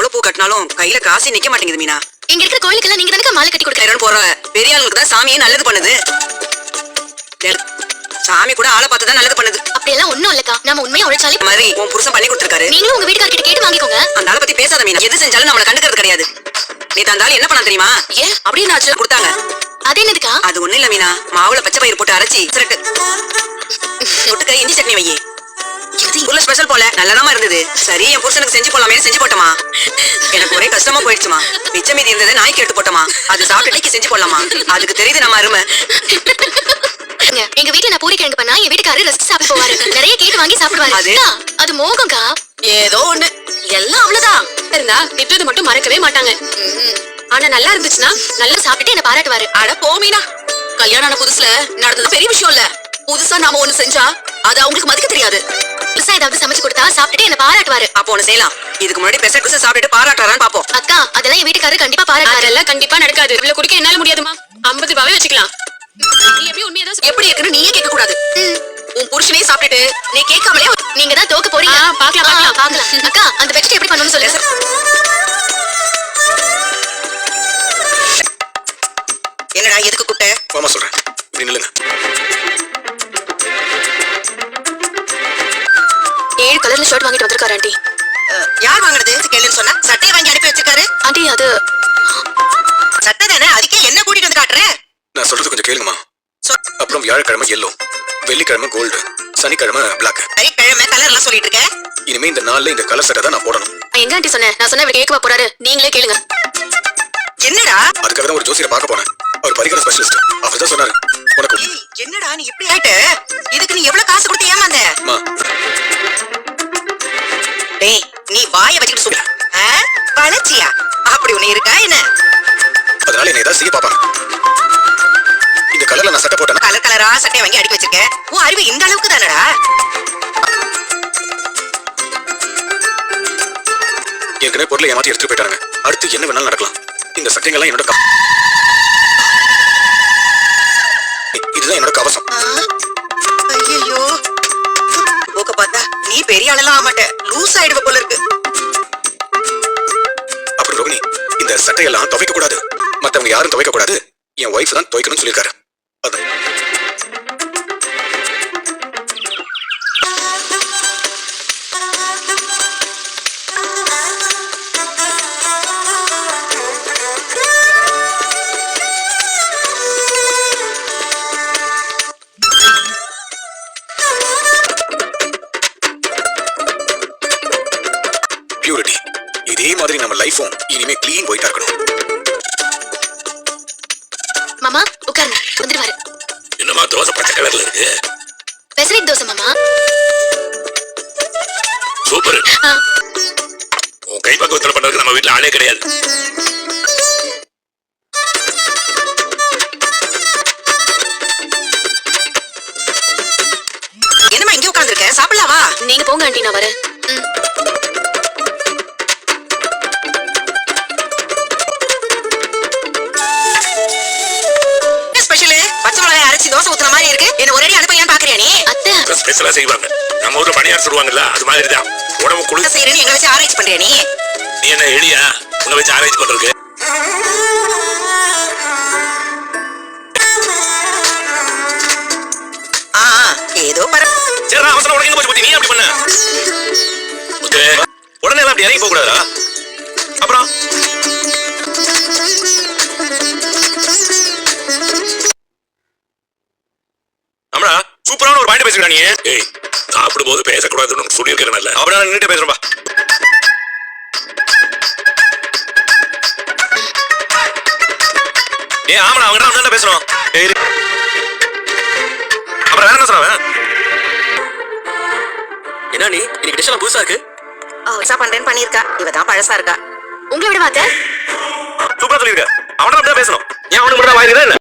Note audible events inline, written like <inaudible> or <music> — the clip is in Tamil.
எவ்வளவு பூ கட்டினாலும் கையில காசே நிக்க மாட்டேங்குது மீனா. இங்க இருக்கிற கோயிலுக்கெல்லாம் நீங்க தானே மாலை கட்டி கொடுக்குறேன் போற பெரிய ஆளுங்களுக்கு தான் சாமியே நல்லது பண்ணுது. சாமி கூட ஆளை பார்த்து தான் நல்லது பண்ணுது. அப்படியெல்லாம் ஒண்ணும் இல்லக்கா. நாம உண்மையா உழைச்சாலே மாதிரி உன் புருஷன் பண்ணி கொடுத்துருக்காரு. நீங்களும் உங்க வீட்டுக்காரர்கிட்ட கேட்டு வாங்கிக்கோங்க. அந்த ஆளை பத்தி பேசாத மீனா. எது செஞ்சாலும் நம்மள கண்டுக்கிறது கிடையாது. நீ தந்தாலும் என்ன பண்ண தெரியுமா? ஏன் அப்படின்னு ஆச்சு? கொடுத்தாங்க. அது என்னதுக்கா? அது ஒண்ணு இல்ல மீனா. மாவுல பச்சை பயிர் போட்டு அரைச்சி சிரட்டு. தொட்டுக்க இஞ்சி சட்னி வையி. உள்ள ஸ்பெஷல் போல. நல்லதாமா இருந்தது. சரி என் புருஷனுக்கு செஞ்சு போலாமே செஞ்சு போட்டோமா எனக்கு ஒரே கஷ்டமா போயிடுச்சுமா மிச்ச மீதி இருந்தது நாய் கேட்டு போட்டோமா அது சாப்பிட்டு செஞ்சு போடலாமா அதுக்கு தெரியுது நம்ம அருமை. எங்க வீட்ல நான் பூரி கிழங்கு பண்ணா என் வீட்டுக்காரரு ரசிச்சு சாப்பிட்டு போவாரு. நிறைய கேட்டு வாங்கி சாப்பிடுவாரு. அது- மோகம்க்கா ஏதோ ஒண்ணு. எல்லாம் அவ்வளவுதான். இருந்தா திட்டுறது மட்டும் மறக்கவே மாட்டாங்க. ஆனா நல்லா இருந்துச்சுன்னா நல்லா சாப்பிட்டுட்டு என்ன பாராட்டுவாரு. அட போமீனா. கல்யாணம் ஆன புதுசுல நடந்தது பெரிய விஷயம் இல்ல. புதுசா நாம ஒண்ணு செஞ்சா அது அவங்களுக்கு மதிக்க தெரியாது. புதுசா ஏதாவது சமைச்சு கொடுத்தா சாப்பிட்டுட்டு என்ன பாராட்டுவாரு. அப்போ ஒண்ணு செய்யலாம். இதுக்கு முன்னாடி பெசட் குச சாப்பிட்டுட்டு பாராட்டுறான்னு பாப்போம் அக்கா அதெல்லாம் என் வீட்டுக்காரரு கண்டிப்பா பாராட்டுவாரு. அதெல்லாம் கண்டிப்பா நடக்காது. இவ்வளவு குடிக்க என்னால முடியாதுமா ஐம்பது ரூபாவே வச்சுக்கலாம். எப்படி சொல்ல- எப்படி இருக்குன்னு நீயே கேட்க கூடாது உன் புருஷனே சாப்பிட்டுட்டு நீ கேட்காமலே நீங்க தான் தோக்க போறீங்க. ஆ, பார்க்கலாம். பார்க்கலாம். அக்கா அந்த பெஸ்ட் எப்படி பண்ணணும்னு சொல்லுங்க. வந்திருக்காரு ஆண்டி யார் வாங்குறது கேளுன்னு சொன்னா சட்டையை வாங்கி அனுப்பி வச்சிருக்காரு. ஆண்டி அது சட்டை தானே? அதுக்கே என்ன கூட்டிட்டு வந்து காட்டுறேன் நான் சொல்றது கொஞ்சம் கேளுங்கம்மா. சொ- அப்புறம் வியாழக்கிழமை எல்லோ வெள்ளிக்கிழமை கோல்டு சனிக்கிழமை பிளாக் சனிக்கிழமை கலர் எல்லாம் சொல்லிட்டு இருக்க? இனிமே இந்த நாள்ல இந்த கலர் சட்டை தான் நான் போடணும். நான் எங்க ஆண்டி சொன்னேன் நான் சொன்ன இவர் கேட்கவா போறாரு. நீங்களே கேளுங்க. என்னடா? அதுக்காக தான் ஒரு ஜோசியரை பார்க்க போனேன். அவர் பரிகார ஸ்பெஷலிஸ்ட் அவர் தான் சொன்னாரு உனக்கு என்னடா நீ இப்படி ஆயிட்ட? இதுக்கு நீ எவ்வளவு காசு கொடுத்து ஏமாந்த? டேய் நீ வாய வச்சுக்கிட்டு சொல்ல வளர்ச்சியா? அப்படி ஒண்ணு இருக்கா என்ன? அதனால என்ன ஏதாவது செய்ய பாப்பாங்க இந்த கலர்ல நான் சட்டை போட்டேன்னா? கலர் கலரா சட்டையை வாங்கி அடிக்க வச்சிருக்க? உன் அறிவு இந்த அளவுக்கு தானடா? ஏற்கனவே பொருளை ஏமாத்தி எடுத்துட்டு போயிட்டாங்க அடுத்து என்ன வேணாலும் நடக்கலாம். இந்த சட்டைங்கெல்லாம் என்னோட இதுதான் என்னோட கவசம். பெரிய ஆளெல்லாம் ஆக மாட்ட லூஸ் ஆயிடுவ போல இருக்கு. அப்புறம் ரோகிணி இந்த சட்டையெல்லாம் துவைக்க கூடாது மத்தவங்க யாரும் துவைக்க கூடாது என் ஒய்ஃப் தான் துவைக்கணும்னு சொல்லியிருக்காரு. க்ளீன் ஒயிட்டா இருக்கணும். மாமா உட்காருங்க. வந்துருவாரு என்னமா தோசை பச்சை கலர்ல இருக்கு? பெசரிக் தோசை மாமா. சூப்பர். ஆ, உன் கை பக்குவத்துல பண்றதுக்கு நம்ம வீட்ல ஆளே கிடையாது. என்னம்மா இங்க உட்கார்ந்திருக்க? சாப்பிடலாவா? நீங்க போங்க ஆண்டி நான் வரேன். என்ன ஒரே அனுப்பையான்னு பாக்குறியா நீ? அத்தை. ஸ்பெஷலா செய்வாங்க. நம்ம ஊர்ல பணியார் சொல்லுவாங்கல்ல அது மாதிரி தான் உடம்பு என்ன செய்யறேன்னு எங்களை வச்சு ஆராய்ச்சி பண்றியா நீ? நீ என்ன எளியா உன்னை வச்சு ஆராய்ச்சி பண்றதுக்கு. ஏதோ பர சரி நான் அவசரம் உடனே போச்சு நீ அப்படி பண்ண? <laughs> உடனே எல்லாம் அப்படி இறங்கி போக கூடாதா பேசக்கூடாதுன்னு சொல்லியிருக்கிறேன்ல அப்படின்னா நின்றுட்டு பேசுறப்பா ஏய் ஆமாடா அவங்க தான் பேசணும். அப்புறம் வேற என்ன சொன்ன என்ன நீ? இன்னைக்கு டிஷ் எல்லாம் புதுசா இருக்கு? புதுசா பண்றேன்னு பண்ணிருக்கா இவ தான் பழசா இருக்கா. உங்களை விட அத்தை சூப்பரா சொல்லிருக்க அவன அப்படிதான் பேசணும். ஏன் அவனுக்கு மட்டும் வாயிருந்தா என்ன?